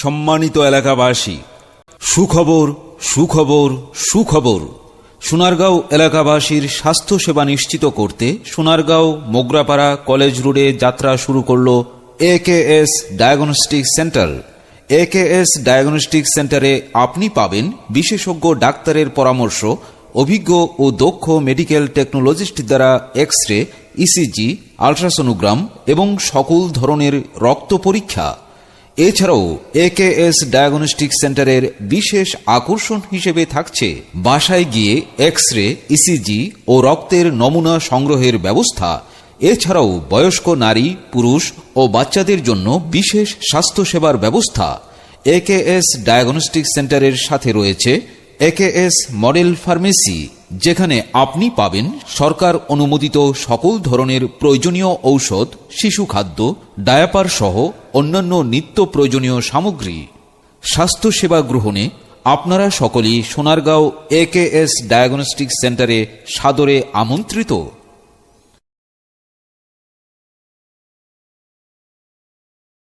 সম্মানিত এলাকাবাসী, সুখবর সুখবর সুখবর। সোনারগাঁও এলাকাবাসীর স্বাস্থ্যসেবা নিশ্চিত করতে সোনারগাঁও মোগরাপাড়া কলেজ রোডে যাত্রা শুরু করল AKS diagnostic centre. AKS diagnostic সেন্টারে আপনি পাবেন বিশেষজ্ঞ ডাক্তারের পরামর্শ, অভিজ্ঞ ও দক্ষ মেডিকেল টেকনোলজিস্ট দ্বারা এক্স রে ইসিজি আলট্রাসোনোগ্রাম এবং সকল ধরনের রক্ত পরীক্ষা। এছাড়াও একেএস ডায়াগনস্টিক সেন্টারের বিশেষ আকর্ষণ হিসেবে থাকছে বাসায় গিয়ে এক্স রে ইসিজি ও রক্তের নমুনা সংগ্রহের ব্যবস্থা। এছাড়াও বয়স্ক নারী, পুরুষ ও বাচ্চাদের জন্য বিশেষ স্বাস্থ্যসেবার ব্যবস্থা। একেএস ডায়াগনস্টিক সেন্টারের সাথে রয়েছে একেএস মডেল ফার্মেসি যেখানে আপনি পাবেন সরকার অনুমোদিত সকল ধরনের প্রয়োজনীয় ঔষধ, শিশু খাদ্য, ডায়াপার সহ অন্যান্য নিত্য প্রয়োজনীয় সামগ্রী। স্বাস্থ্যসেবা গ্রহণে আপনারা সকলেই Sonargaon A K S diagnostic সেন্টারে সাদরে আমন্ত্রিত।